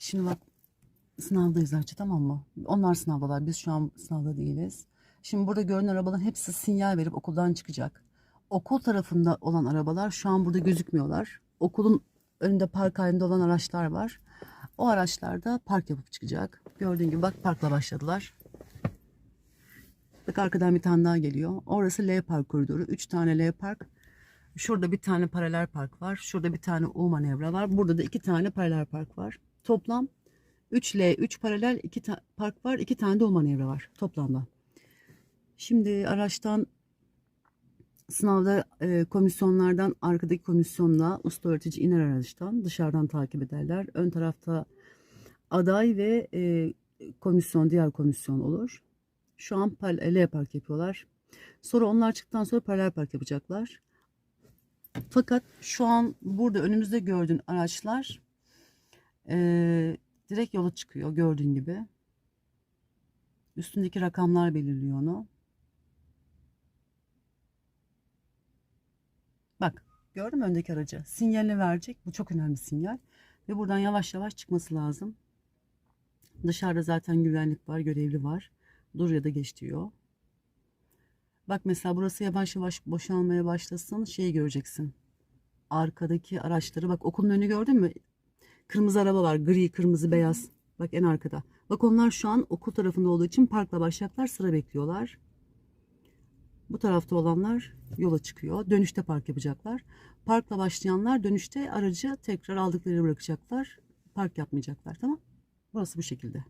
Şimdi bak sınavdayız Ayça tamam mı? Onlar sınavdalar. Biz şu an sınavda değiliz. Şimdi burada görünen arabaların hepsi sinyal verip okuldan çıkacak. Okul tarafında olan arabalar şu an burada gözükmüyorlar. Okulun önünde park halinde olan araçlar var. O araçlarda park yapıp çıkacak. Gördüğün gibi bak parkla başladılar. Bak arkadan bir tane daha geliyor. Orası L park koridoru. 3 tane L park. Şurada bir tane paralel park var. Şurada bir tane U manevra var. Burada da iki tane paralel park var. Toplam 3 L, 3 paralel, 2 park var. 2 tane de U manevra var toplamda. Şimdi araçtan sınavda e, komisyonlardan arkadaki komisyonla usta öğretici iner araçtan dışarıdan takip ederler. Ön tarafta aday ve e, komisyon diğer komisyon olur. Şu an L park yapıyorlar. Sonra onlar çıktıktan sonra paralel park yapacaklar. Fakat şu an burada önümüzde gördüğün araçlar eee, direkt yola çıkıyor gördüğün gibi. Üstündeki rakamlar belirliyor onu. Bak gördün mü öndeki aracı? Sinyalini verecek. Bu çok önemli sinyal. Ve buradan yavaş yavaş çıkması lazım. Dışarıda zaten güvenlik var, görevli var. Dur ya da geç diyor. Bak mesela burası yavaş yavaş boşalmaya başlasın şeyi göreceksin. Arkadaki araçları bak okulun önünü gördün mü? Kırmızı araba var gri kırmızı beyaz. Bak en arkada. Bak onlar şu an okul tarafında olduğu için parkla başlayacaklar sıra bekliyorlar. Bu tarafta olanlar yola çıkıyor. Dönüşte park yapacaklar. Parkla başlayanlar dönüşte aracı tekrar aldıkları bırakacaklar. Park yapmayacaklar tamam. Burası bu şekilde.